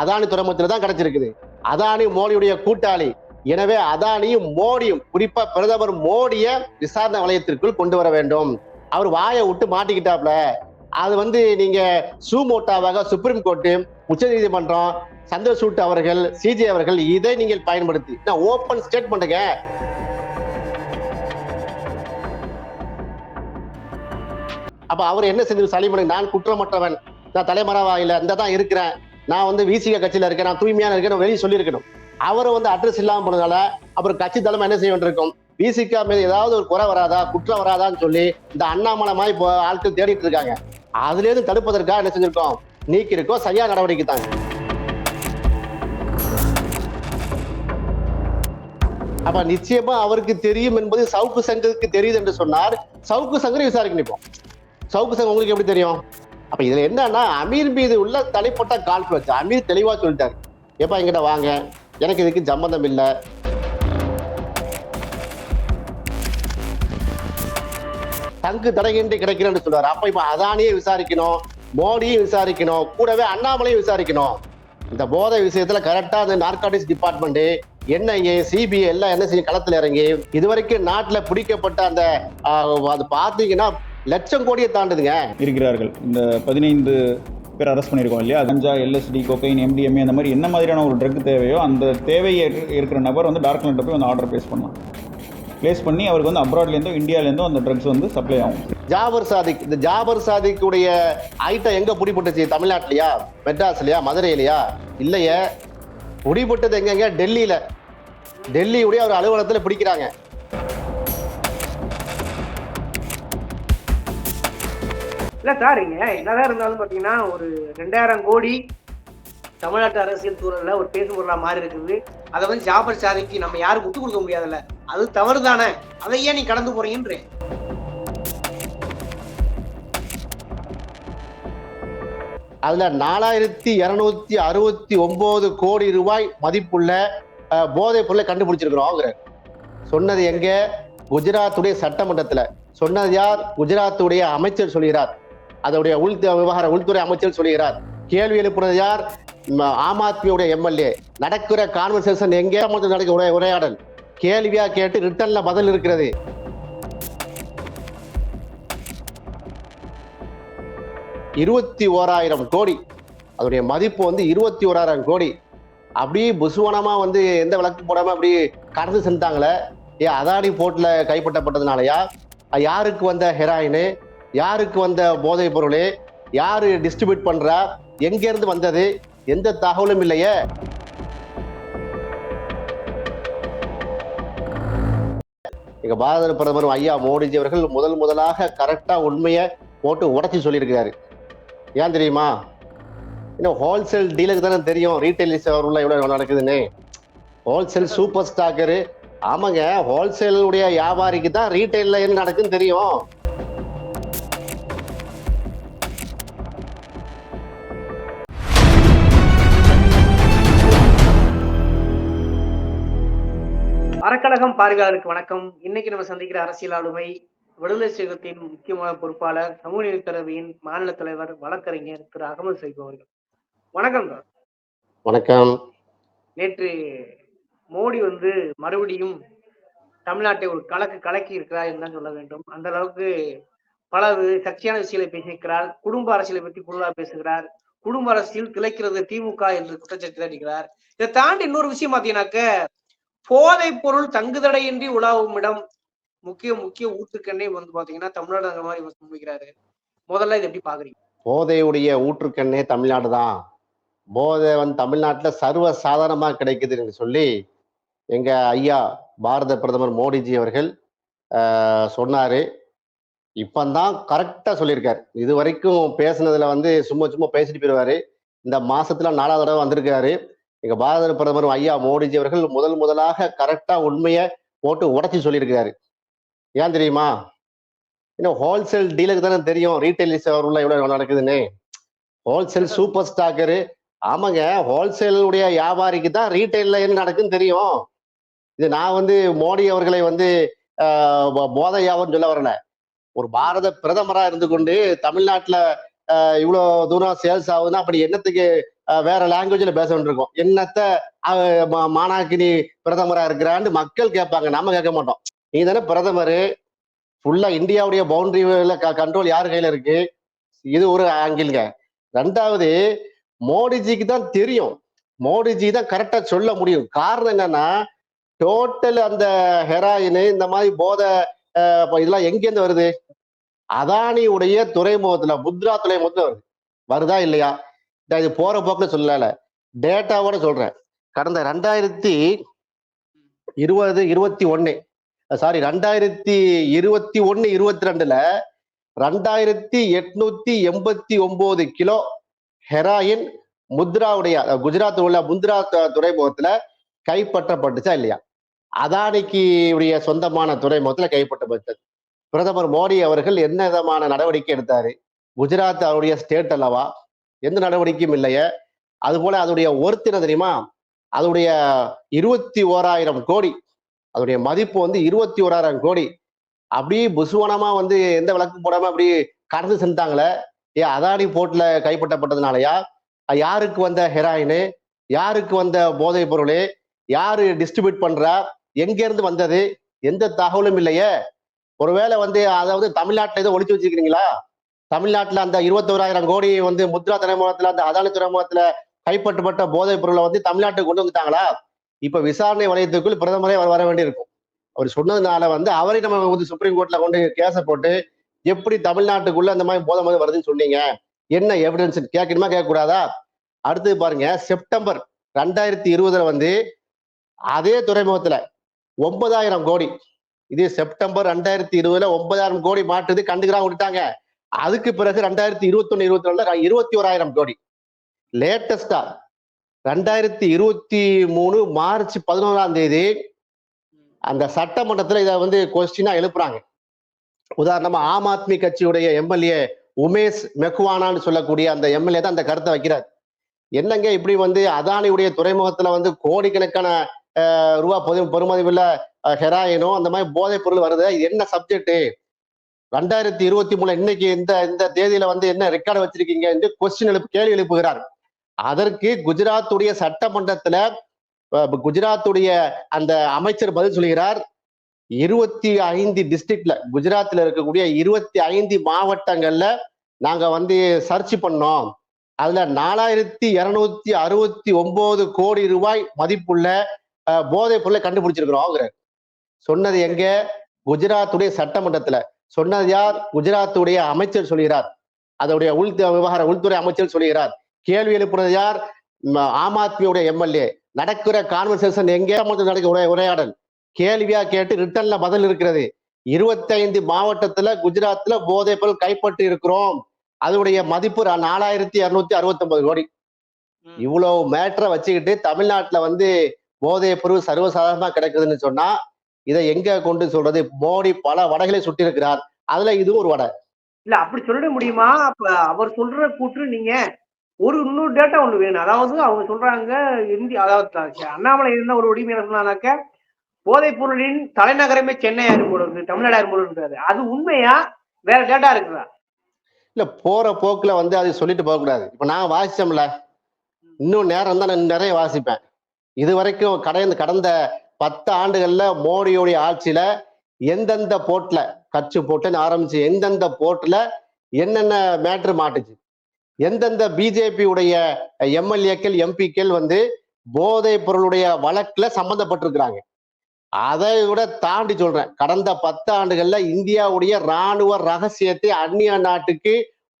அதானி துறைமுகத்துல தான் கிடைச்சிருக்குது. அதானி மோடியுடைய கூட்டாளி. எனவே அதானியும் மோடியும் குறிப்பா பிரதமர் மோடிய விசாரணை வளையத்திற்குள் கொண்டு வர வேண்டும். அவர் வாயை விட்டு மாட்டிக்கிட்டாப்ல. அது வந்து நீங்க சூமோட்டாவாக சுப்ரீம் கோர்ட்டு உச்ச நீதிமன்றம் சந்திரசூட் அவர்கள் சிஜே அவர்கள் இதை நீங்கள் பயன்படுத்தி நான் ஓப்பன் ஸ்டேட்மெண்ட்டுங்க அப்ப அவர் என்ன செஞ்சு சலிமனை நான் குற்றமற்றவன் நான் தலைமறைவாயில இந்த தான் இருக்கிறேன். நான் வந்து விசிக கட்சியில இருக்கேன் நான் தூய்மையான இருக்கேன் வெளியே சொல்லியிருக்கணும். அவரை வந்து அட்ரஸ் இல்லாம போனதால அப்புறம் கட்சி தலைமை என்ன செய்ய வேண்டியிருக்கும் விசிகா மீது ஏதாவது ஒரு குறை வராதா குற்றம் வராதான்னு சொல்லி இந்த அண்ணாமலை மாதிரி இப்போ ஆட்கள் தேடிட்டு இருக்காங்க. அதுல இருந்து தடுப்பதற்காக என்ன செஞ்சிருக்கோம்? நீக்கி இருக்கோம் சரியா நடவடிக்கை தாங்க. அப்ப நிச்சயமா அவருக்கு தெரியும் என்பது சவுக்கு சங்கருக்கு தெரியுது என்று சொன்னார். சவுக்கு சங்கரை விசாரிக்க நிற்போம். சவுக்கு சங்கம் உங்களுக்கு எப்படி தெரியும்? அப்ப இதுல என்னன்னா அமீர் மீது உள்ள தனிப்பட்ட கான்ஃபிடன்ஸ் அமீர் தெளிவா சொல்லிட்டாரு. ஏப்பா எங்கிட்ட வாங்க. எனக்கு இதுக்கு சம்பந்தம் இல்லை. தங்கு தடகின்றி கிடைக்கிறேன்னு சொல்றாரு. அப்ப இப்ப அதானியே விசாரிக்கணும் மோடியும் விசாரிக்கணும் கூடவே அண்ணாமலையும் விசாரிக்கணும். இந்த போதை விஷயத்துல கரெக்டா அந்த நார்காட்டிக்ஸ் டிபார்ட்மெண்ட் என்ஐஏ சிபிஐ எல்லாம் என்ன செய்யும் களத்துல இறங்கி இதுவரைக்கும் நாட்டுல பிடிக்கப்பட்ட அந்த அது பாத்தீங்கன்னா லட்சம் கோடியை தாண்டுதுங்க. இருக்கிறார்கள். இந்த பதினைந்து பேர் அரெஸ்ட் பண்ணியிருக்கோம் இல்லையா? கஞ்சா எல்எஸ்டி கொக்கைன் எம்டிஎம்ஏ அந்த மாதிரி என்ன மாதிரியான ஒரு ட்ரக் தேவையோ அந்த தேவையை இருக்க- இருக்கிற நபர் வந்து டார்க் நெட்டில் போய் வந்து ஆர்டர் ப்ளேஸ் பண்ணலாம். ப்ளேஸ் பண்ணி அவருக்கு வந்து அப்ராட்லேருந்தோ இந்தியாவிலேருந்தோ அந்த ட்ரக்ஸ் வந்து சப்ளை ஆகும். ஜாபர் சாதிக் இந்த ஜாபர் சாதிக்குடைய ஐட்டம் எங்க பிடிபட்டுச்சு? தமிழ்நாட்டுலயா? மெட்ராஸ்லயா? மதுரையிலயா? இல்லையே. பிடிபட்டது எங்கங்க? டெல்லியில. டெல்லியுடைய ஒரு அலுவலகத்துல பிடிக்கிறாங்க. இல்ல சார் இங்கே என்னதான் இருந்தாலும் பாத்தீங்கன்னா ஒரு ரெண்டாயிரம் கோடி தமிழ்நாட்டு அரசியல் சூழல்ல ஒரு பேசும் மாறி இருக்குது. அதை வந்து ஜாபர் சாதிக்கு நம்ம யாரும் விட்டு கொடுக்க முடியாதுல்ல. அது தவறு தானே அதை ஏன் நீ கடந்து போறீங்கன்றேன் அதுல நாலாயிரத்தி இருநூத்தி அறுபத்தி ஒன்பது கோடி ரூபாய் மதிப்புள்ள போதைப் பொருளை கண்டுபிடிச்சிருக்கிறோம் சொன்னது எங்க? குஜராத்துடைய சட்டமன்றத்துல. சொன்னது யார்? குஜராத்துடைய அமைச்சர் சொல்கிறார். அதோடைய உள் விவகார உள்துறை அமைச்சர் சொல்கிறார் கேள்வி எழுப்புறது யார்? ஆம் ஆத்மியுடைய எம்எல்ஏ நடக்கிற கான்வர்சேஷன் எங்கே மட்டும் நடக்கிற உரை உரையாடல். கேள்வியா கேட்டு ரிட்டர்ன்ல பதில் இருக்கிறது. இருபத்தி ஓராயிரம் கோடி. அதோடைய மதிப்பு வந்து இருபத்தி ஓராயிரம் கோடி. அப்படியே புசுவனமா வந்து எந்த விளக்கு போடாம அப்படி கடந்து செஞ்சாங்களே ஏன் அதானி போர்ட்ல கைப்பற்றப்பட்டதுனாலயா? யாருக்கு வந்த ஹெராயின்? யாருக்கு வந்த போதைப் பொருள்? யாரு டிஸ்ட்ரிபியூட் பண்றா? எங்கேருந்து வந்தது? எந்த தகவலும் இல்லையே. எங்க பாரத பிரதமர் ஐயா மோடிஜி அவர்கள் முதல் முதலாக கரெக்டா உண்மையை போட்டு உடைச்சி சொல்லியிருக்கிறாரு. ஏன் தெரியுமா? இன்னும் ஹோல்சேல் டீலருக்கு தானே தெரியும். ரீட்டைல் உள்ள எவ்வளோ நடக்குதுன்னு. ஹோல்சேல் சூப்பர் ஸ்டாக்கரு ஆமாங்க ஹோல்சேலுடைய வியாபாரிக்கு தான் ரீட்டைலில் என்ன நடக்குதுன்னு தெரியும். அறக்கழகம் பார்வையாளருக்கு வணக்கம். இன்னைக்கு நம்ம சந்திக்கிற அரசியல் ஆளுமை விடுதலை சிறுத்தையின் முக்கியமான பொறுப்பாளர் சமூக நீதித் பேரவையின் மாநில தலைவர் வழக்கறிஞர் திரு. அகமது சைப் அவர்கள். வணக்கம் வணக்கம். நேற்று மோடி வந்து மறுபடியும் தமிழ்நாட்டை ஒரு கலக்கு கலக்கி இருக்கிறார் என்று தான் சொல்ல வேண்டும். அந்த அளவுக்கு பல சர்ச்சையான விஷயங்களை பேசியிருக்கிறார். குடும்ப அரசியலை பற்றி கூடுதலாக பேசுகிறார். குடும்ப அரசியல் திளைக்கிறது திமுக என்று குற்றச்சாட்டு அடிக்கிறார் இதை தாண்டி இன்னொரு விஷயம் பார்த்தீங்கன்னாக்க போதைப் பொருள் தங்குதடையின்றி உலாவும் இடம். முக்கிய முக்கிய ஊற்றுக்கண்ணே வந்து பாத்தீங்கன்னா தமிழ்நாடு அந்த மாதிரி முன்வைக்கிறாரு முதல்ல இது எப்படி பாக்குறீங்க? போதையுடைய ஊற்றுக்கண்ணே தமிழ்நாடு தான். போதை வந்து தமிழ்நாட்டுல சர்வ சாதாரணமா கிடைக்குதுன்னு சொல்லி எங்க ஐயா பாரத பிரதமர் மோடிஜி அவர்கள் சொன்னாரு. இப்பந்தான் கரெக்டா சொல்லியிருக்காரு. இது வரைக்கும் பேசுனதுல வந்து சும்மா சும்மா பேசிட்டு போயிடுவாரு இந்த மாசத்துல நாலாவது தடவை வந்திருக்காரு. எங்க பாரத பிரதமர் ஐயா மோடிஜி அவர்கள் முதல் முதலாக கரெக்டா உண்மையை போட்டு உடைச்சி சொல்லியிருக்காரு ஏன் தெரியுமா? இன்னும் ஹோல்சேல் டீலருக்கு தானே தெரியும். ரீட்டைல் உள்ள எவ்வளவு நடக்குதுன்னு. ஹோல்சேல் சூப்பர் ஸ்டாக்கரு ஆமாங்க ஹோல்சேலுடைய வியாபாரிக்கு தான் ரீட்டைல்ல என்ன நடக்குன்னு தெரியும். இது நான் வந்து மோடி அவர்களை வந்து போதையாவும் போதை சொல்ல வரல. ஒரு பாரத பிரதமரா இருந்து கொண்டு தமிழ்நாட்டுல இவ்வளவு தூரம் சேல்ஸ் ஆகுதுன்னா அப்படி என்னத்துக்கு வேற லாங்குவேஜ்ல பேச வேண்டியிருக்கும். என்னத்த மாணாக்கினி மா- பிரதமரா இருக்கிறான்னு மக்கள் கேட்பாங்க. நம்ம கேட்க மாட்டோம். நீ தானே பிரதமர். ஃபுல்லா இந்தியாவுடைய பவுண்டரியில கண்ட்ரோல் யார் கையில இருக்கு? இது ஒரு ஆங்கிள்ங்க ரெண்டாவது மோடிஜிக்கு தான் தெரியும். மோடிஜி தான் கரெக்டா சொல்ல முடியும். காரணம் என்னன்னா டோட்டல் அந்த ஹெராயின் இந்த மாதிரி போதை இதெல்லாம் எங்கேருந்து வருது? அதானியுடைய துறைமுகத்துல முத்ரா துறைமுகத்துல வருது. வருதா இல்லையா? நான் இது போற போக்குல சொல்லல. டேட்டாவோட சொல்றேன். கடந்த ரெண்டாயிரத்தி இருபது இருபத்தி ஒன்னு சாரி ரெண்டாயிரத்தி இருபத்தி ஒன்னு இருபத்தி ரெண்டுல ரெண்டாயிரத்தி எட்நூத்தி எண்பத்தி ஒன்பது கிலோ ஹெராயின் முத்ராவுடைய குஜராத் உள்ள முத்ரா துறைமுகத்துல கைப்பற்றப்பட்டுச்சா இல்லையா? அதானிக்கு உடைய சொந்தமான துறைமுகத்துல கைப்பற்றப்பட்டது. பிரதமர் மோடி அவர்கள் என்ன விதமான நடவடிக்கை எடுத்தாரு? குஜராத் அவருடைய ஸ்டேட் அல்லவா? எந்த நடவடிக்கையும் இல்லையே. அதுபோல அதோடைய ஒர்த் என்ன தெரியுமா? அதோடைய இருபத்தி ஓராயிரம் கோடி. அதோடைய மதிப்பு வந்து இருபத்தி ஓராயிரம் கோடி. அப்படியே புசுவனமா வந்து எந்த விளக்கு போடாம அப்படி கடந்து சென்றாங்களே ஏ அதானி போர்ட்ல கைப்பற்றப்பட்டதுனாலயா? யாருக்கு வந்த ஹெராயினு? யாருக்கு வந்த போதைப் பொருள்? யாரு டிஸ்ட்ரிபியூட் பண்றா? எங்கேருந்து வந்தது? எந்த தகவலும் இல்லையே. ஒருவேளை வந்து அதாவது தமிழ்நாட்டில் ஏதோ ஒழிச்சு வச்சிருக்கிறீங்களா? தமிழ்நாட்டில் அந்த இருபத்தோராயிரம் கோடி வந்து முத்ரா துறைமுகத்தில் அந்த அதானி துறைமுகத்தில் கைப்பற்றப்பட்ட போதைப் பொருளை வந்து தமிழ்நாட்டுக்கு கொண்டு வந்துட்டாங்களா? இப்போ விசாரணை வலயத்துக்குள் பிரதமரே வர வேண்டியிருக்கும். அவர் சொன்னதுனால வந்து அவரை நம்ம வந்து சுப்ரீம் கோர்ட்டில் கொண்டு கேஸை போட்டு எப்படி தமிழ்நாட்டுக்குள்ள அந்த மாதிரி போதை மருந்து வருதுன்னு சொன்னீங்க? என்ன எவிடன்ஸ் கேட்கணுமா கேட்கக்கூடாதா? அடுத்தது பாருங்க செப்டம்பர் ரெண்டாயிரத்தி இருபதுல வந்து அதே துறைமுகத்துல ஒன்பதாயிரம் கோடி இது செப்டம்பர் ரெண்டாயிரத்தி இருபதுல ஒன்பதாயிரம் கோடி மாட்டுது கண்டுக்கிறாங்க விட்டுட்டாங்க. அதுக்கு பிறகு ரெண்டாயிரத்தி இருபத்தொன்னு இருபத்தி ரெண்டுல இருபத்தி ஓராயிரம் கோடி லேட்டஸ்டா ரெண்டாயிரத்தி இருபத்தி மூணு மார்ச் பதினோராம் தேதி அந்த சட்டமன்றத்தில் இதை வந்து கொஸ்டினா எழுப்புறாங்க. உதாரணமா ஆம் ஆத்மி கட்சியுடைய எம்எல்ஏ உமேஷ் மெக்வானான்னு சொல்லக்கூடிய அந்த எம்எல்ஏ தான் அந்த கருத்தை வைக்கிறார். என்னங்க இப்படி வந்து அதானியுடைய துறைமுகத்துல வந்து கோடிக்கணக்கான ரூபா பொது பெருமதிவுள்ள ஹெராயினோ அந்த மாதிரி போதைப் பொருள் வருது? இது என்ன சப்ஜெக்ட் ரெண்டாயிரத்தி இருபத்தி மூணு இன்னைக்கு இந்த இந்த தேதியில வந்து என்ன ரெக்கார்டு வச்சிருக்கீங்க என்று கொஸ்டின் எழுப்பு கேள்வி எழுப்புகிறார். அதற்கு குஜராத்துடைய சட்டமன்றத்துல குஜராத்துடைய அந்த அமைச்சர் பதில் சொல்கிறார். இருபத்தி ஐந்து டிஸ்ட்ரிக்ட்ல குஜராத்ல இருக்கக்கூடிய இருபத்தி ஐந்து மாவட்டங்கள்ல நாங்க வந்து சர்ச் பண்ணோம். அதுல நாலாயிரத்தி இருநூத்தி அறுபத்தி ஒன்பது கோடி ரூபாய் மதிப்புள்ள போதைப் பொருளை கண்டுபிடிச்சிருக்கிறோம் சொன்னது எங்க? குஜராத்துடைய சட்டமன்றத்துல. சொன்னது யார்? குஜராத்துடைய அமைச்சர் சொல்கிறார். அதோடைய உள் விவகார உள்துறை அமைச்சர் சொல்கிறார். கேள்வி எழுப்புறது யார்? ஆம் ஆத்மியுடைய எம்எல்ஏ. நடக்கிற கான்வர்சேஷன் எங்கே மட்டும் நடக்கிற உரை உரையாடல்? கேள்வியா கேட்டு ரிட்டர்ன்ல பதில் இருக்கிறது. இருபத்தைந்து மாவட்டத்துல குஜராத்ல போதைப் பொருள் கைப்பற்றி இருக்கிறோம். அதோடைய மதிப்பு நாலாயிரத்தி இருநூத்தி அறுபத்தி ஒன்பது கோடி. இவ்வளவு மேட்டரை வச்சுக்கிட்டு தமிழ்நாட்டுல வந்து போதைப் பொருள் சர்வசாதாரணமா கிடைக்குதுன்னு சொன்னா இதை எங்க கொண்டு சொல்றது? மோடி பல வடைகளை சுட்டியிருக்கிறார் அதுல இது ஒரு வடை. இல்ல அப்படி சொல்லிட முடியுமா? அப்ப அவர் சொல்ற கூற்று நீங்க ஒரு இன்னொரு டேட்டா ஒண்ணு வேணும். அதாவது அவங்க சொல்றாங்க இந்திய அதாவது அண்ணாமலை இருந்த ஒரு உரிமை சொன்னாக்க போதைப் பொருளின் தலைநகரமே சென்னை ஆயிரம் போல இருக்கு தமிழ்நாடு இருக்காது அது உண்மையா? வேற டேட்டா இருக்குதா? இல்ல போற போக்குல வந்து அதை சொல்லிட்டு போக கூடாது இப்ப நான் வாசிச்சோம்ல இன்னும் நேரம் தான் நான் நிறைய வாசிப்பேன். இது வரைக்கும் கடந்த கடந்த பத்து ஆண்டுகள்ல மோடியுடைய ஆட்சியில எந்தெந்த போர்ட்ல கட்சி போட்டுன்னு ஆரம்பிச்சு எந்தெந்த போர்ட்ல என்னென்ன மேட்ரு மாட்டுச்சு? எந்தெந்த பிஜேபி உடைய எம்எல்ஏக்கள் எம்பிக்கள் வந்து போதைப் பொருளுடைய வழக்குல சம்பந்தப்பட்டிருக்கிறாங்க. அதை விட தாண்டி சொல்றேன். கடந்த பத்து ஆண்டுகள்ல இந்தியாவுடைய ராணுவ ரகசியத்தை அந்நிய நாட்டுக்கு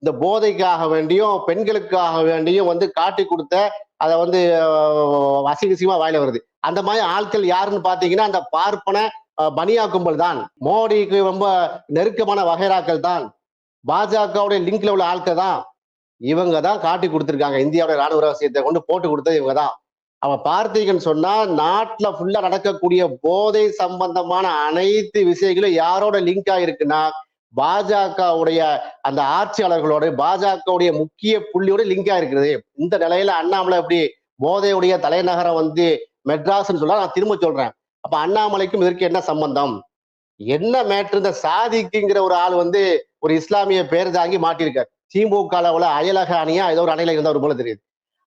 இந்த போதைக்காக வேண்டியும் பெண்களுக்காக வேண்டியும் வந்து காட்டி கொடுத்த அதை வந்து அஹ், அசிங்கசியமா வாயில வருது. அந்த மாதிரி ஆட்கள் யாருன்னு பாத்தீங்கன்னா அந்த பார்ப்பன பனியா கும்பல் தான். மோடிக்கு ரொம்ப நெருக்கமான வகைராக்கள் தான். பாஜகவுடைய லிங்க்ல உள்ள ஆட்கள் தான். இவங்க தான் காட்டி கொடுத்திருக்காங்க. இந்தியாவுடைய ராணுவ ரகசியத்தை கொண்டு போட்டு கொடுத்தது இவங்க தான். அவன் பார்த்தீங்கன்னு சொன்னா நாட்டுல ஃபுல்லா நடக்கக்கூடிய போதை சம்பந்தமான அனைத்து விஷயங்களும் யாரோட லிங்க் ஆயிருக்குன்னா பாஜகவுடைய அந்த ஆட்சியாளர்களோட பாஜகவுடைய முக்கிய புள்ளியோட லிங்க் ஆயிருக்கிறது இந்த நிலையில அண்ணாமலை அப்படி போதையுடைய தலைநகரம் வந்து மெட்ராஸ்னு சொல்ல நான் திரும்ப சொல்றேன். அப்ப அண்ணாமலைக்கும் இதற்கு என்ன சம்பந்தம்? என்ன மேட்ரு இந்த சாதிக்குங்கிற ஒரு ஆள் வந்து ஒரு இஸ்லாமிய பேர் தாங்கி மாட்டியிருக்கார். திமுக அளவுல அயலக அணியா ஏதோ ஒரு அணையில இருந்தவர் போல தெரியுது.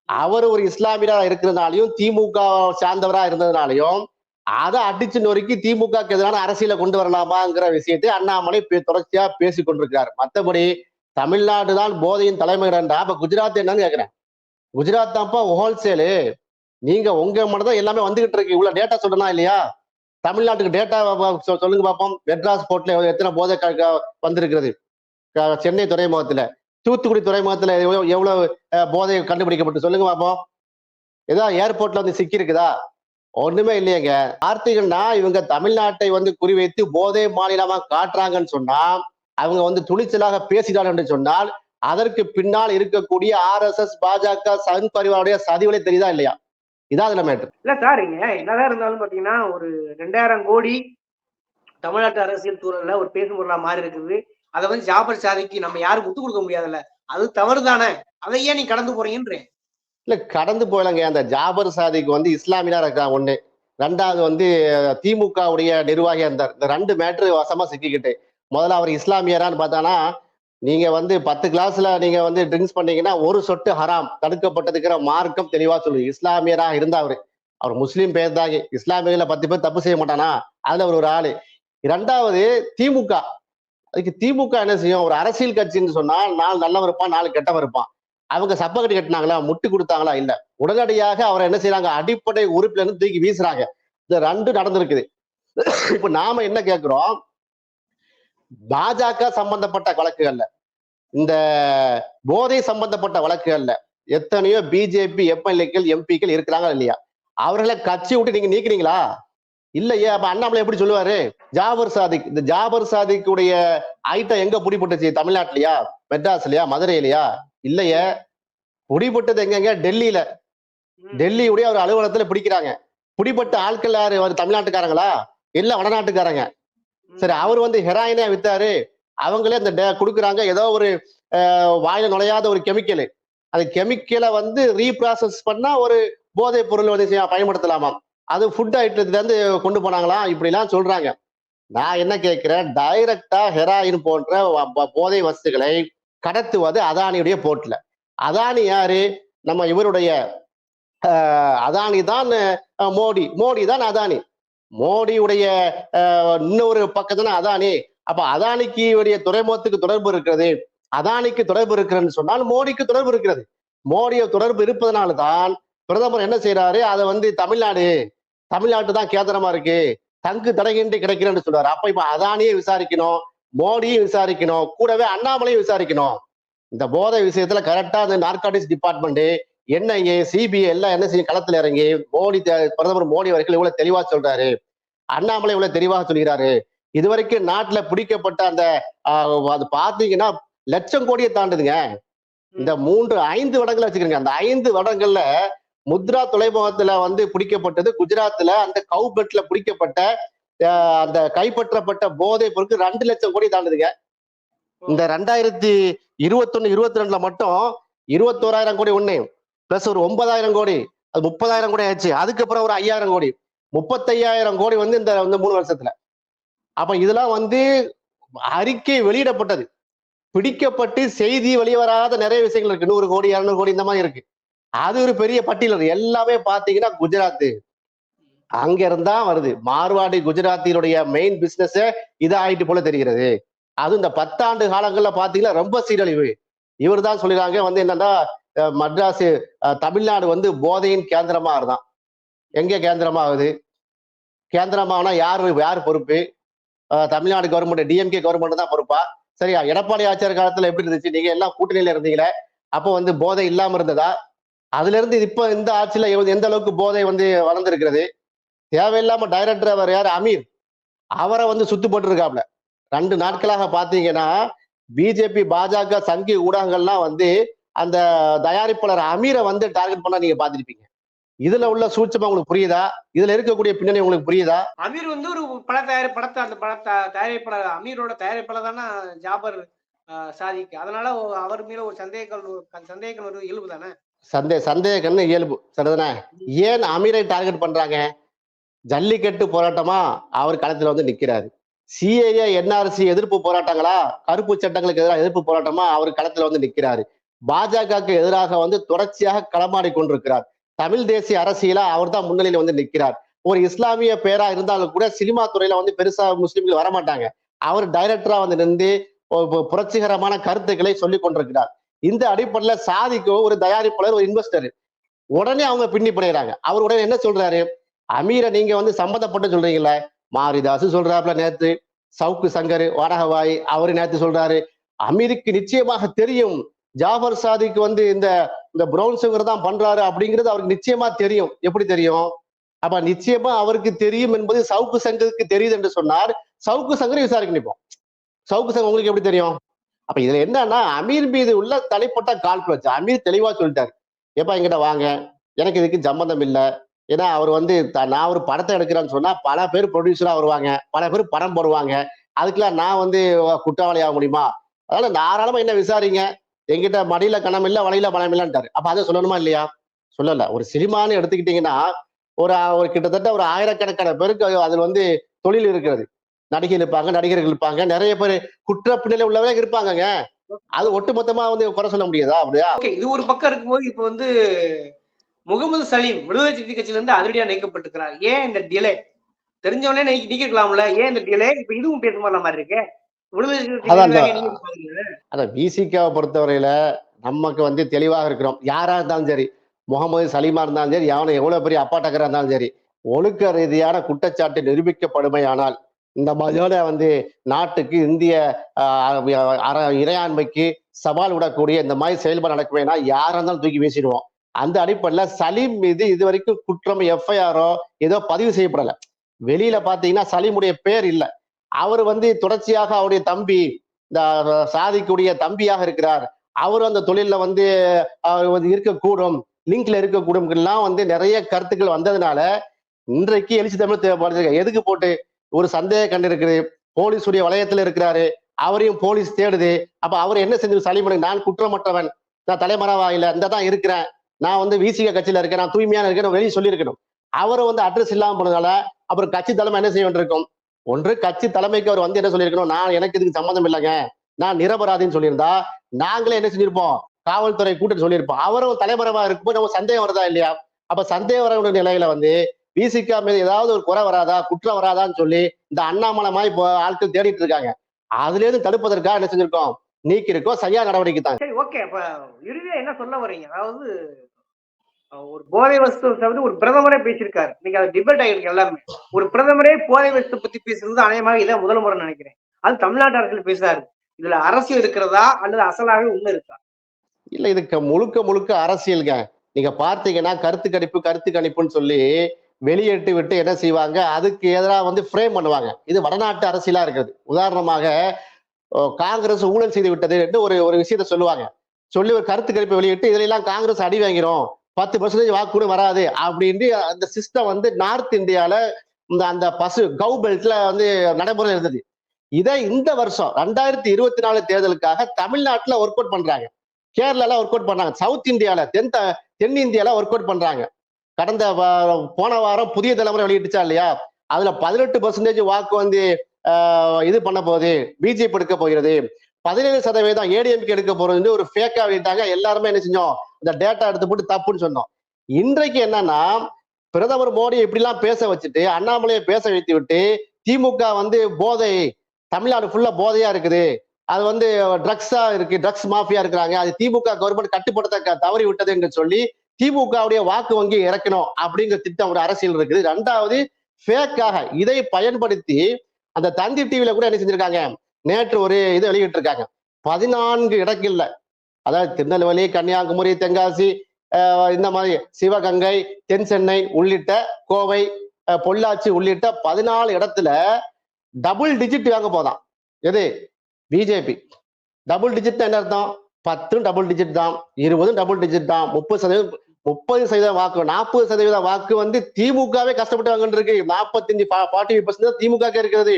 அவர் ஒரு இஸ்லாமியரா இருக்கிறதுனாலையும் திமுக சார்ந்தவரா இருந்ததுனாலையும் அதை அடிச்சு நொறுக்கி திமுக எதிரான அரசியல கொண்டு வரலாமாங்கிற விஷயத்தை அண்ணாமலை பே- தொடர்ச்சியா பேசி கொண்டிருக்கிறார். மற்றபடி தமிழ்நாடு தான் போதையின் தலைமையிடன்றா அப்ப குஜராத் என்னன்னு கேக்குறேன். குஜராத் தான்ப்பா ஹோல்சேலு நீங்க உங்க மட்டும் தான் எல்லாமே வந்துகிட்டு இருக்கு. இவ்வளவு டேட்டா சொல்லணும் இல்லையா? தமிழ்நாட்டுக்கு டேட்டா சொல்லுங்க பார்ப்போம் மெட்ராஸ் போர்ட்ல எத்தனை போதை வந்திருக்கிறது? சென்னை துறைமுகத்துல. தூத்துக்குடி துறைமுகத்துல எவ்வளவு போதை கண்டுபிடிக்கப்பட்டு சொல்லுங்க பார்ப்போம் ஏதோ ஏர்போர்ட்ல வந்து சிக்கி இருக்குதா ஒண்ணுமே இல்லையங்க. கார்த்திகன்னா இவங்க தமிழ்நாட்டை வந்து குறிவைத்து போதை மாநிலமா காட்டுறாங்கன்னு சொன்னா அவங்க வந்து துணிச்சலாக பேசிட்டார்கள் என்று சொன்னால் அதற்கு பின்னால் இருக்கக்கூடிய ஆர்எஸ்எஸ் பாஜக சன் பரிவாருடைய சதிவலை தெரியுதா இல்லையா? இதான் அதுல மேட்ரு இல்ல சார் இங்க என்னதான் இருந்தாலும் பாத்தீங்கன்னா ஒரு ரெண்டாயிரம் கோடி தமிழ்நாட்டு அரசியல் சூழல்ல ஒரு பேசும் பொருளா மாறி இருக்குது. அதை வந்து ஜாபர் சாதிக்கு நம்ம யாரும் விட்டு கொடுக்க முடியாதுல்ல. அது தவறு தானே அதை ஏன் நீ கடந்து போறீங்கன்றேன். இல்லை கடந்து போயிலங்க அந்த ஜாபர் சாதிக்கு வந்து இஸ்லாமியனா இருக்கான் ஒன்று ரெண்டாவது வந்து திமுகவுடைய நிர்வாகி இருந்தார். இந்த ரெண்டு மேட்ரு வசமாக சிக்கிக்கிட்டு. முதல்ல அவர் இஸ்லாமியரான்னு பார்த்தானா நீங்கள் வந்து பத்து கிளாஸில் நீங்கள் வந்து ட்ரிங்க்ஸ் பண்ணீங்கன்னா ஒரு சொட்டு ஹராம். தடுக்கப்பட்டதுக்கிற மார்க்கம் தெளிவாக சொல்லுது. இஸ்லாமியராக இருந்தா அவர். அவர் முஸ்லீம் பேர் தாங்க. இஸ்லாமியர்களை பத்து பேர் தப்பு செய்ய மாட்டானா? அதில் அவர் ஒரு ஆள். ரெண்டாவது திமுக. அதுக்கு திமுக என்ன செய்யும்? ஒரு அரசியல் கட்சின்னு சொன்னால் நாலு நல்லவன் இருப்பான் நாலு கெட்டவன் இருப்பான். அவங்க சப்பக்கட்டு கட்டினாங்களா? முட்டு கொடுத்தாங்களா? இல்ல. உடனடியாக அவரை என்ன செய்யறாங்க அடிப்படை உறுப்பில இருந்து தூக்கி வீசுறாங்க. இந்த ரெண்டு நடந்திருக்குது. இப்ப நாம என்ன கேட்கிறோம் பாஜக சம்பந்தப்பட்ட வழக்குகள்ல இந்த போதை சம்பந்தப்பட்ட வழக்குகள்ல எத்தனையோ பிஜேபி எம்எல்ஏக்கள் எம்பிக்கள் இருக்கிறாங்க இல்லையா? அவர்களை கட்சி விட்டு நீங்க நீக்கிறீங்களா இல்லையே. அப்ப அண்ணாமலை எப்படி சொல்லுவாரு? ஜாபர் சாதிக் இந்த ஜாபர் சாதிக்குடைய ஐட்டம் எங்க பிடிபட்டுச்சு? தமிழ்நாட்டுலயா? மெட்ராஸ்லயா? மதுரையிலயா? இல்லையே? பிடிபட்டது எங்கெங்க? டெல்லியில. டெல்லியுடைய ஒரு அலுவலகத்துல பிடிக்கிறாங்க. பிடிப்பட்ட ஆட்கள் யாரு? அவர் தமிழ்நாட்டுக்காரங்களா? இல்ல வடநாட்டுக்காரங்க. சரி அவர் வந்து ஹெராயினே வித்தாரு. அவங்களே அந்த கொடுக்குறாங்க. ஏதோ ஒரு வாயில நுழையாத ஒரு கெமிக்கல். அந்த கெமிக்கலை வந்து ரீப்ராசஸ் பண்ணா ஒரு போதைப் பொருள் வந்து பயன்படுத்தலாமாம். அது ஃபுட் ஐட்டத்துல இருந்து கொண்டு போனாங்களாம் இப்படி எல்லாம் சொல்றாங்க. நான் என்ன கேட்கிறேன்? டைரக்டா ஹெராயின் போன்ற போதை வஸ்துகளை கடத்துவது அதானியுடைய போர்ட்ல. அதானி யாரு? நம்ம இவருடைய அஹ், அதானி தான் மோடி. மோடி தான் அதானி. மோடியுடைய அஹ், இன்னொரு பக்கத்துல அதானி. அப்ப அதானிக்கு உடைய துறைமுகத்துக்கு தொடர்பு இருக்கிறது. அதானிக்கு தொடர்பு இருக்கிறதுன்னு சொன்னால் மோடிக்கு தொடர்பு இருக்கிறது. மோடிய தொடர்பு இருப்பதனால தான் பிரதமர் என்ன செய்யறாரு அதை வந்து தமிழ்நாடு தமிழ்நாட்டு தான் கேந்திரமா இருக்கு. தங்கு தடையின்றி கிடைக்கிறேன்னு சொல்றாரு. அப்ப இப்ப அதானியே விசாரிக்கணும். மோடியும் விசாரிக்கணும். கூடவே அண்ணாமலையும் விசாரிக்கணும். இந்த போதை விஷயத்துல கரெக்டா அந்த நார்காட்டிக்ஸ் டிபார்ட்மெண்ட் என்ஐஏ சிபிஐ எல்லாம் என்ன செய்யும்? களத்துல இறங்கி மோடி பிரதமர் மோடி அவர்கள் இவ்வளவு தெளிவா சொல்றாரு. அண்ணாமலை இவ்வளவு தெளிவாக சொல்கிறாரு. இதுவரைக்கும் நாட்டுல பிடிக்கப்பட்ட அந்த அது பாத்தீங்கன்னா லட்சம் கோடியை தாண்டுதுங்க. இந்த மூன்று ஐந்து வடங்களை வச்சுக்கிறீங்க. அந்த ஐந்து வடங்கள்ல முத்ரா துறைமுகத்துல வந்து பிடிக்கப்பட்டது குஜராத்ல அந்த கவுபெட்ல பிடிக்கப்பட்ட அந்த கைப்பற்றப்பட்ட போதை பொருட்கள் ரெண்டு லட்சம் கோடி தாண்டுதுங்க. இந்த ரெண்டாயிரத்தி இருபத்தொன்னு இருபத்தி ரெண்டுல மட்டும் இருபத்தோராயிரம் கோடி ஒண்ணு பிளஸ் ஒரு ஒன்பதாயிரம் கோடி அது முப்பதாயிரம் கோடி ஆச்சு அதுக்கப்புறம் ஒரு ஐயாயிரம் கோடி முப்பத்தையாயிரம் கோடி வந்து இந்த இந்த மூணு வருஷத்துல. அப்ப இதெல்லாம் வந்து அறிக்கை வெளியிடப்பட்டது. பிடிக்கப்பட்டு செய்தி வெளிவராத நிறைய விஷயங்கள் இருக்கு. நூறு கோடி இருநூறு கோடி இந்த மாதிரி இருக்கு. அது ஒரு பெரிய பட்டியல். இருக்கு. எல்லாமே பாத்தீங்கன்னா குஜராத் அங்க தான் வருது. மார்வாடி குஜராத்தினுடைய மெயின் பிசினஸ் இது ஆயிட்டு போல தெரிகிறது. அதுவும் இந்த பத்தாண்டு காலங்கள்ல பாத்தீங்கன்னா ரொம்ப சீரழிவு. இவர் தான் சொல்லிடுறாங்க வந்து என்னன்னா மட்ராஸ் தமிழ்நாடு வந்து போதையின் கேந்திரமா இருந்தான். எங்க கேந்திரமாகுது கேந்திரமானா யார் யார் பொறுப்பு? தமிழ்நாடு கவர்மெண்ட் டிஎம்கே கவர்மெண்ட் தான் பொறுப்பா? சரியா? எடப்பாடி ஆட்சியர் காலத்துல எப்படி இருந்துச்சு? நீங்க எல்லாம் கூட்டணியில இருந்தீங்களே. அப்போ வந்து போதை இல்லாம இருந்ததா? அதுல இருந்து இப்ப இந்த ஆட்சியில எந்த அளவுக்கு போதை வந்து வளர்ந்துருக்கிறது? தேவையில்லாம டைரக்டர் அவர் யார்? அமீர். அவரை வந்து சுத்து போட்டுருக்காப்ல. ரெண்டு நாட்களாக பாத்தீங்கன்னா பிஜேபி பாஜக சங்கி ஊடகங்கள்லாம் வந்து அந்த தயாரிப்பாளர் அமீரை வந்து டார்கெட் பண்ண நீங்க பாத்திருப்பீங்க இதுல உள்ள சூட்சமா உங்களுக்கு புரியுதா? இதுல இருக்கக்கூடிய பின்னணி உங்களுக்கு புரியுதா? அமீர் வந்து ஒரு பட தயாரி படத்தை அந்த பட தயாரிப்பாளர் அமீரோட தயாரிப்பாளர் தானே ஜாபர் ஆஹ், சாதிக் அதனால அவர் மேல ஒரு சந்தேகங்கள் சந்தேகங்கள் ஒரு இயல்பு தானே? சந்தே சந்தேக கண்ணு இயல்பு. சரிதானே? ஏன் அமீரை டார்கெட் பண்றாங்க? ஜல்லிக்கட்டு போராட்டமா அவர் களத்துல வந்து நிக்கிறாரு. சிஏஏ என்ஆர்சி எதிர்ப்பு போராட்டங்களா? கருப்பு சட்டங்களுக்கு எதிராக எதிர்ப்பு போராட்டமா அவர் களத்துல வந்து நிக்கிறாரு. பாஜகவுக்கு எதிராக வந்து தொடர்ச்சியாக களமாடி கொண்டிருக்கிறார். தமிழ் தேசிய அரசியல அவர் தான் முன்னிலையில வந்து நிற்கிறார் ஒரு இஸ்லாமிய பேரா இருந்தாலும் கூட சினிமா துறையில வந்து பெருசா முஸ்லிம்கள் வரமாட்டாங்க. அவர் டைரக்டரா வந்து நின்று புரட்சிகரமான கருத்துக்களை சொல்லி கொண்டிருக்கிறார். இந்த அடிப்படையில சாதிக்கோ ஒரு தயாரிப்பாளர் ஒரு இன்வெஸ்டர் உடனே அவங்க பின்னி பண்ணிடுறாங்க அவர் உடனே என்ன சொல்றாரு? அமீரை நீங்க வந்து சம்மந்தப்பட்டு சொல்றீங்களே மாரிதாஸ் சொல்றாப்ல நேத்து சவுக்கு சங்கர் வாடகவாய் அவரு நேத்து சொல்றாரு. அமீருக்கு நிச்சயமாக தெரியும். ஜாஃபர் சாதிக்கு வந்து இந்த இந்த பிரவுன் சுகர் தான் பண்றாரு அப்படிங்கிறது அவருக்கு நிச்சயமா தெரியும். எப்படி தெரியும்? அப்ப நிச்சயமா அவருக்கு தெரியும் என்பது சவுக்கு சங்கருக்கு தெரியுது என்று சொன்னார். சவுக்கு சங்கரை விசாரிக்க நிற்போம் சவுக்கு சங்கர் உங்களுக்கு எப்படி தெரியும்? அப்ப இதுல என்னன்னா அமீர் மீது உள்ள தனிப்பட்ட வச்சு அமீர் தெளிவா சொல்லிட்டாரு. ஏப்பா எங்கிட்ட வாங்க. எனக்கு இதுக்கு சம்பந்தம் இல்லை. ஏன்னா அவர் வந்து த- நான் ஒரு படத்தை எடுக்கிறேன்னு சொன்னா பல பேர் ப்ரொடியூசரா வருவாங்க. பல பேர் படம் போடுவாங்க. அதுக்கெல்லாம் நான் வந்து குற்றவாளி ஆக முடியுமா? அதனால தாராளமா என்ன விசாரிங்க? எங்கிட்ட மடியில கணம் இல்லை வலையில பணம் இல்லைன்ட்டாரு. அப்ப அதை சொல்லணுமா இல்லையா? சொல்லல. ஒரு சினிமான்னு எடுத்துக்கிட்டீங்கன்னா ஒரு ஒரு கிட்டத்தட்ட ஒரு ஆயிரக்கணக்கான பேருக்கு அதுல வந்து தொழில் இருக்கிறது. நடிகை இருப்பாங்க நடிகர்கள் இருப்பாங்க. நிறைய பேர் குற்ற பின்னணி உள்ளவங்க இருப்பாங்கங்க. அது ஒட்டுமொத்தமா வந்து குறை சொல்ல முடியாதா? அப்படியா? இது ஒரு பக்கம் இருக்கும்போது இப்ப வந்து முகமது சலீம் விடுதலை சிறுத்தை கட்சியில இருந்து அதிரடியா நீக்கப்பட்டிருக்கிறார். ஏன் இந்த டிலே தெரிஞ்சவனே நீக்கி நீக்கிருக்கலாம்ல. ஏன் இந்த டிலே இப்ப இதுவும் பேச மாதிரி இருக்கு. விடுதலை சிறுத்தை அதான் விசிகாவை பொறுத்தவரையில நமக்கு வந்து தெளிவாக இருக்கிறோம். யாரா இருந்தாலும் சரி முகமது சலீமா இருந்தாலும் சரி அவனை எவ்வளவு பெரிய அப்பாட்டக்கரா இருந்தாலும் சரி ஒழுக்க ரீதியான குற்றச்சாட்டு நிரூபிக்கப்படுமையானால் இந்த மாதிரியான வந்து நாட்டுக்கு இந்திய இறையாண்மைக்கு சவால் விடக்கூடிய இந்த மாதிரி செயல்பாடு நடக்குமேனா யாரா இருந்தாலும் தூக்கி வீசிடுவோம். அந்த அடிப்படையில் சலீம் மீது இது வரைக்கும் குற்றம் எஃப்ஐஆரோ ஏதோ பதிவு செய்யப்படலை. வெளியில பாத்தீங்கன்னா சலீமுடைய பேர் இல்லை. அவர் வந்து தொடர்ச்சியாக அவருடைய தம்பி இந்த சாதிக்குடைய தம்பியாக இருக்கிறார். அவர் அந்த தொழிலில் வந்து அவர் வந்து இருக்கக்கூடும் லிங்க்ல இருக்கக்கூடும் எல்லாம் வந்து நிறைய கருத்துக்கள் வந்ததுனால இன்றைக்கு எழுச்சி தமிழ் தேவைப்படுது எதுக்கு போட்டு ஒரு சந்தேகம் கண்டு இருக்குது போலீஸுடைய வளையத்துல இருக்கிறாரு அவரையும் போலீஸ் தேடுது. அப்ப அவர் என்ன செஞ்சு சலீமுடைய நான் குற்றமற்றவன் நான் தலைமறைவாயில இந்த தான் இருக்கிறேன். நான் வந்து விசிக கட்சியில இருக்கேன் நான் தூய்மையான இருக்கேன் வெளியே சொல்லியிருக்கணும். அவரை வந்து அட்ரஸ் இல்லாமல் போனதால அப்புறம் கட்சி தலைமை என்ன செய்ய வேண்டியிருக்கும் ஒன்று கட்சி தலைமைக்கு அவர் வந்து என்ன சொல்லியிருக்கணும்? நான் எனக்கு இதுக்கு சம்மந்தம் இல்லைங்க. நான் நிரபராதின்னு சொல்லியிருந்தா நாங்களே என்ன செஞ்சிருப்போம்? காவல்துறை கூட்டம் சொல்லியிருப்போம். அவரும் தலைமறைவா இருக்கும்போது நம்ம சந்தேகம் வருதா இல்லையா? அப்ப சந்தேகம் வர நிலையில வந்து விசிகா மீது ஏதாவது ஒரு குறை வராதா குற்றம் வராதான்னு சொல்லி இந்த அண்ணாமலமா இப்போ ஆட்கள் தேடிட்டு இருக்காங்க. அதுல இருந்து தடுப்பதற்காக என்ன செஞ்சிருக்கோம்? நீக்கி இருக்கோம் சரியா நடவடிக்கை தான். சரி ஓகே. அப்ப இறுதியா என்ன சொல்ல வரீங்க அதாவது ஒரு போதை வஸ்து வந்து ஒரு பிரதமரே பேசியிருக்காரு. நீங்க அது டிபேட் ஆகிருக்கு எல்லாமே ஒரு பிரதமரே போதை வஸ்து பத்தி பேசுறது அநேகமாக இதான் முதல் முறை நினைக்கிறேன். அது தமிழ்நாட்டு அரசியல் பேசுறாரு. இதுல அரசியல் இருக்கிறதா அல்லது அசலாகவே உண்மை இருக்கா? இல்ல இதுக்கு முழுக்க முழுக்க அரசியலுங்க. நீங்க பார்த்தீங்கன்னா கருத்து கணிப்பு கருத்து கணிப்புன்னு சொல்லி வெளியிட்டு விட்டு என்ன செய்வாங்க? அதுக்கு எதிராக வந்து ஃப்ரேம் பண்ணுவாங்க. இது வடநாட்டு அரசியலா இருக்குது உதாரணமாக காங்கிரஸ் ஊழல் செய்து விட்டது என்று ஒரு ஒரு விஷயத்த சொல்லுவாங்க. சொல்லி ஒரு கருத்து கணிப்பு வெளியிட்டு இதுல எல்லாம் காங்கிரஸ் அடி வாங்கிறோம் பத்து பர்சன்டேஜ் வாக்கு கூட வராது. அப்படின்ட்டு அந்த சிஸ்டம் வந்து நார்த் இந்தியால இந்த அந்த பசு கவு பெல்ட்ல வந்து நடைமுறை இருந்தது. இதை இந்த வருஷம் ரெண்டாயிரத்தி இருபத்தி நாலு தேர்தலுக்காக தமிழ்நாட்டுல ஒர்க் அவுட் பண்றாங்க. கேரளால ஒர்க் அவுட் பண்றாங்க சவுத் இந்தியால தென் தென்னிந்தியால ஒர்க் அவுட் பண்றாங்க. கடந்த போன வாரம் புதிய தலைமுறை வெளியிட்டுச்சா இல்லையா? அதுல பதினெட்டு பர்சன்டேஜ் வாக்கு வந்து இது பண்ண போகுது. பிஜேபி எடுக்க போகிறது. பதினேழு சதவீதம் ஏடிஎம்கே எடுக்க போறது ஒரு ஃபேக்கா வெளியிட்டாங்க. எல்லாருமே என்ன செஞ்சோம்? இந்த டேட்டா எடுத்து போட்டு தப்புன்னு சொன்னோம். இன்றைக்கு என்னன்னா பிரதமர் மோடி இப்படிலாம் பேச வச்சுட்டு அண்ணாமலையை பேச வைத்து விட்டு திமுக வந்து போதை தமிழ்நாடு ஃபுல்லா போதையா இருக்குது. அது வந்து ட்ரக்ஸா இருக்கு ட்ரக்ஸ் மாஃபியா இருக்கிறாங்க. அது திமுக கவர்மெண்ட் கட்டுப்படுத்த தவறி விட்டது என்று சொல்லி திமுகவுடைய வாக்கு வங்கி இறக்கணும் அப்படிங்கிற திட்டம் ஒரு அரசியல் இருக்குது. ரெண்டாவது ஃபேக்காக இதை பயன்படுத்தி அந்த தந்தி டிவியில கூட என்ன செஞ்சிருக்காங்க? நேற்று ஒரு இது வெளியிட்டு இருக்காங்க பதினான்கு இடங்கள்ல அதாவது திருநெல்வேலி கன்னியாகுமரி தென்காசி இந்த மாதிரி சிவகங்கை தென் சென்னை உள்ளிட்ட கோவை பொள்ளாச்சி உள்ளிட்ட பதினாலு இடத்துல டபுள் டிஜிட் வாங்க போதான். எது? பிஜேபி டபுள் டிஜிட் என்ன அர்த்தம்? பத்தும் டபுள் டிஜிட் தான் இருபதும் டபுள் டிஜிட் தான் முப்பது சதவீதம் முப்பது சதவீதம் வாக்கு நாற்பது சதவீத வாக்கு வந்து திமுகவே கஷ்டப்பட்டு வாங்கிட்டு இருக்கு நாற்பத்தஞ்சு ஃபார்ட்டி பர்சன்ட் திமுக இருக்கிறது.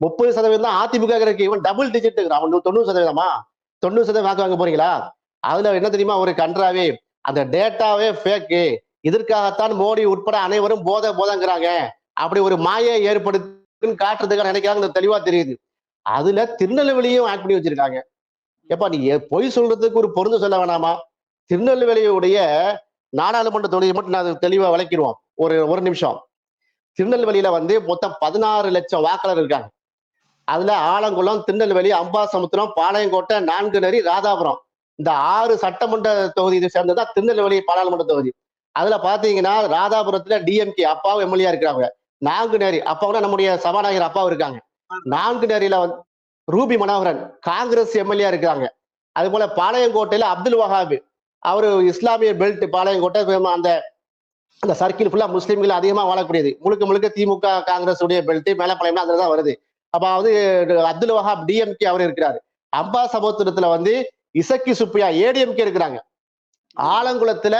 முப்பது சதவீதம் தான் அதிமுக இருக்கு. இவன் டபுள் டிஜிட் அவன் தொண்ணூறு சதவீதமா? தொண்ணூறு சதவீதம் வாக்கு வாங்க போறீங்களா? அதுல என்ன தெரியுமா? ஒரு கன்றாவே அந்த டேட்டாவே ஃபேக்கு இதற்காகத்தான் மோடி உட்பட அனைவரும் போதை போதங்கிறாங்க. அப்படி ஒரு மாயை ஏற்படுத்துன்னு காட்டுறதுக்காக நினைக்கிறாங்க தெளிவா தெரியுது. அதுல திருநெல்வேலியும் ஆட் பண்ணி வச்சிருக்காங்க. எப்பா நீ எ- பொய் சொல்றதுக்கு ஒரு பொருந்து சொல்ல வேணாமா? திருநெல்வேலியுடைய நாடாளுமன்ற தொழிலை மட்டும் நான் தெளிவா விளக்கிடுவோம். ஒரு ஒரு நிமிஷம். திருநெல்வேலியில வந்து மொத்தம் பதினாறு லட்சம் வாக்காளர் இருக்காங்க. அதுல ஆலங்குளம் திருநெல்வேலி அம்பாசமுத்திரம் பாளையங்கோட்டை நான்குநேரி ராதாபுரம். இந்த ஆறு சட்டமன்ற தொகுதி சேர்ந்ததா திருநெல்வேலி பாராளுமன்ற தொகுதி. அதுல பாத்தீங்கன்னா ராதாபுரத்துல டிஎம்கே அப்பாவும் எம்எல்ஏ இருக்கிறாங்க நான்கு நேரி அப்பாவும் நம்முடைய சபாநாயகர் அப்பாவும் இருக்காங்க. நான்குநேரியில வந்து ரூபி மனோகரன் காங்கிரஸ் எம்எல்ஏ இருக்கிறாங்க. அது போல பாளையங்கோட்டையில அப்துல் வஹாப். அவரு இஸ்லாமிய பெல்ட் பாளையங்கோட்டை அந்த அந்த சர்க்கிள் ஃபுல்லா முஸ்லீம்கள் அதிகமா வாழக்கூடியது. முழுக்க முழுக்க திமுக காங்கிரஸ் உடைய பெல்ட் மேலப்பாளையம் அதுல தான் வருது. அதாவது அப்துல் வஹாப் டிஎம்கே அவர் இருக்கிறாரு. அம்பா சமுத்திரத்துல வந்து இசக்கி சுப்பையா ஏடிஎம்கே இருக்கிறாங்க. ஆலங்குளத்துல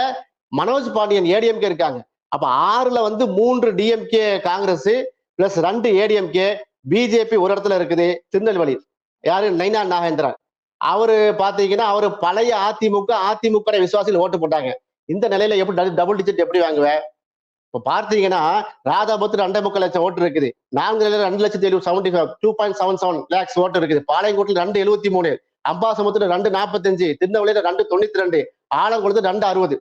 மனோஜ் பாண்டியன் ஏடிஎம்கே இருக்காங்க. அப்ப ஆறுல வந்து மூன்று டிஎம்கே காங்கிரஸ் பிளஸ் ரெண்டு ஏடிஎம்கே பிஜேபி ஒரு இடத்துல இருக்குது திருநெல்வேலி. யாரு? நைனா நாகேந்திரன். அவரு பாத்தீங்கன்னா அவரு பழைய அதிமுக அதிமுக விசுவாசிகள் ஓட்டு போட்டாங்க. இந்த நிலையில எப்படி டபுள் டிஜிட் எப்படி வாங்குவேன் இப்ப பார்த்தீங்கன்னா ராதாபுரத்துல ரெண்டே முக்கால் லட்சம் ஓட்டு இருக்குது. நான்கு ரெண்டு லட்சத்தி எழுபது seventy five two point seven seven lakhs ஓட்டு இருக்குது. பாளையங்கோட்டில் ரெண்டு எழுபத்தி மூணு அம்பாசமுத்துல ரெண்டு நாற்பத்தஞ்சு திருநெல்வேலியில ரெண்டு தொண்ணூத்தி ரெண்டு ஆலங்குளத்துல ரெண்டு அறுபது.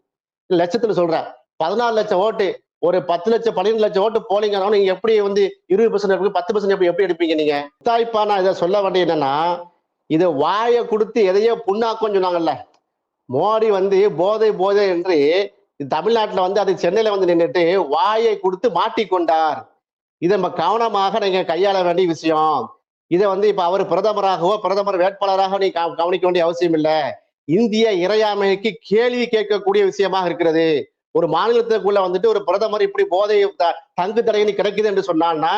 லட்சத்துல சொல்றேன் பதினாலு லட்சம் ஓட்டு ஒரு பத்து லட்சம் பன்னிரெண்டு லட்சம் ஓட்டு போலிங்க நீங்க எப்படி வந்து இருபது பர்சன்ட் இருக்கு பத்து பர்சன்ட் எப்படி எப்படி எடுப்பீங்க நீங்க? தாய்ப்பா நான் இதை சொல்ல வேண்டிய என்னன்னா இதை வாயை கொடுத்து எதையோ புண்ணாக்கும்னு சொன்னாங்கல்ல. மோடி வந்து போதை போதை என்று தமிழ்நாட்டில் வந்து அது சென்னையில வந்து நின்றுட்டு வாயை கொடுத்து மாட்டிக்கொண்டார். இதை நம்ம கவனமாக நீங்க கையாள வேண்டிய விஷயம். இதை வந்து இப்ப அவர் பிரதமராகவோ பிரதமர் வேட்பாளராக நீ கவனிக்க வேண்டிய அவசியம் இல்லை. இந்திய இறையாண்மைக்கு கேள்வி கேட்கக்கூடிய விஷயமாக இருக்கிறது. ஒரு மாநிலத்துக்குள்ள வந்துட்டு ஒரு பிரதமர் இப்படி போதை தங்கு தடையினி கிடைக்குது என்று சொன்னான்னா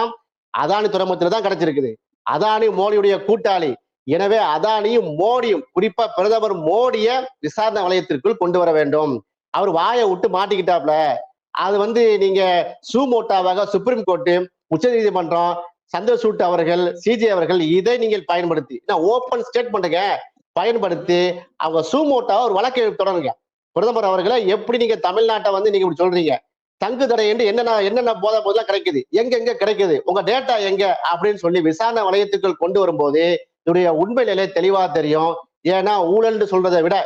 அதானி துறைமுகத்துல தான் கிடைச்சிருக்குது. அதானி மோடியுடைய கூட்டாளி. எனவே அதானியும் மோடியும் குறிப்பா பிரதமர் மோடிய விசாரணை வளையத்திற்குள் கொண்டு வர வேண்டும். அவர் வாயை விட்டு மாட்டிக்கிட்டாப்ல. அது வந்து நீங்க சூமோட்டாவாக சுப்ரீம் கோர்ட்டு உச்ச நீதிமன்றம் சந்திரசூட் அவர்கள் சிஜே அவர்கள் இதை நீங்கள் பயன்படுத்தி நான் ஓப்பன் ஸ்டேட்மெண்ட்டுங்க பயன்படுத்தி அவங்க சூமோட்டாவை ஒரு வழக்கை தொடருங்க. பிரதமர் அவர்களை எப்படி நீங்க தமிழ்நாட்டை வந்து நீங்க இப்படி சொல்றீங்க? தங்கு தடை என்று என்னென்ன என்னென்ன போதை பொருளாம் கிடைக்குது? எங்க எங்க கிடைக்குது? உங்க டேட்டா எங்க? அப்படின்னு சொல்லி விசாரணை வளையத்துக்குள் கொண்டு வரும்போது இதனுடைய உண்மை நிலை தெளிவா தெரியும். ஏன்னா ஊழல்னு சொல்றதை விட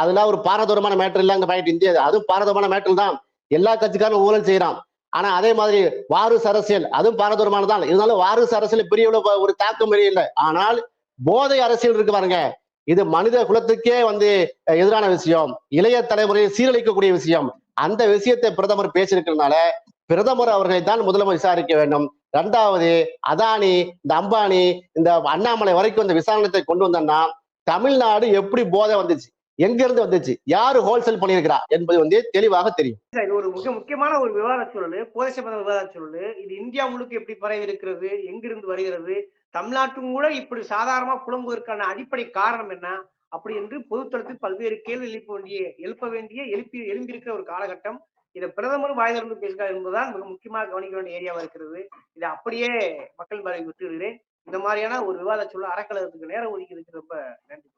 அதெல்லாம் ஒரு பாரதூரமான மேட்டர் இல்ல அங்க பாயிண்ட் இந்தியா அதுவும் பாரதூரமான மேட்டர் தான். எல்லா கட்சிக்காரும் ஊழல் செய்யறான் ஆனா அதே மாதிரி வாரிசு அரசியல் அதுவும் பாரதூரமானதான் இருந்தாலும் வாரிசு அரசியல் பெரிய ஒரு தாக்கம் பெரிய இல்லை. ஆனால் போதை அரசியல் இருக்கு பாருங்க. இது மனித குலத்துக்கே வந்து எதிரான விஷயம். இளைய தலைமுறையை சீரழிக்கக்கூடிய விஷயம். அந்த விஷயத்தை பிரதமர் பேசியிருக்கிறதுனால பிரதமர் அவர்களை தான் முதலமைச்சர் விசாரிக்க வேண்டும். ரெண்டாவது அதானி இந்த அம்பானி இந்த அண்ணாமலை வரைக்கும் இந்த விசாரணத்தை கொண்டு வந்தோம்னா தமிழ்நாடு எப்படி போதை வந்துச்சு? எங்க இருந்து வந்துச்சு? யாரு ஹோல்சேல் பண்ணியிருக்கிறா? என்பது வந்து தெளிவாக தெரியும். ஒரு மிக முக்கியமான ஒரு விவாத சூழல் போதை சம்பந்த விவாத சூழல். இது இந்தியா முழுக்க எப்படி பரவி இருக்கிறது? எங்கிருந்து வருகிறது? தமிழ்நாட்டும் கூட இப்படி சாதாரணமா புலம்புவதற்கான அடிப்படை காரணம் என்ன? அப்படி என்று பொதுத்தளத்தில் பல்வேறு கேள்வி எழுப்ப வேண்டிய எழுப்ப வேண்டிய எழுப்பி எழும்பியிருக்கிற ஒரு காலகட்டம். இதை பிரதமர் வாய் திறந்து பேசுகிறார் என்பதுதான் மிக முக்கியமாக கவனிக்க வேண்டிய ஏரியாவா இருக்கிறது. இதை அப்படியே மக்கள் மேலே விட்டு விடுகிறேன் இந்த மாதிரியான ஒரு விவாத சூழல் அறக்கழகத்துக்கு நேரம் ஒதுக்கி ரொம்ப நன்றி.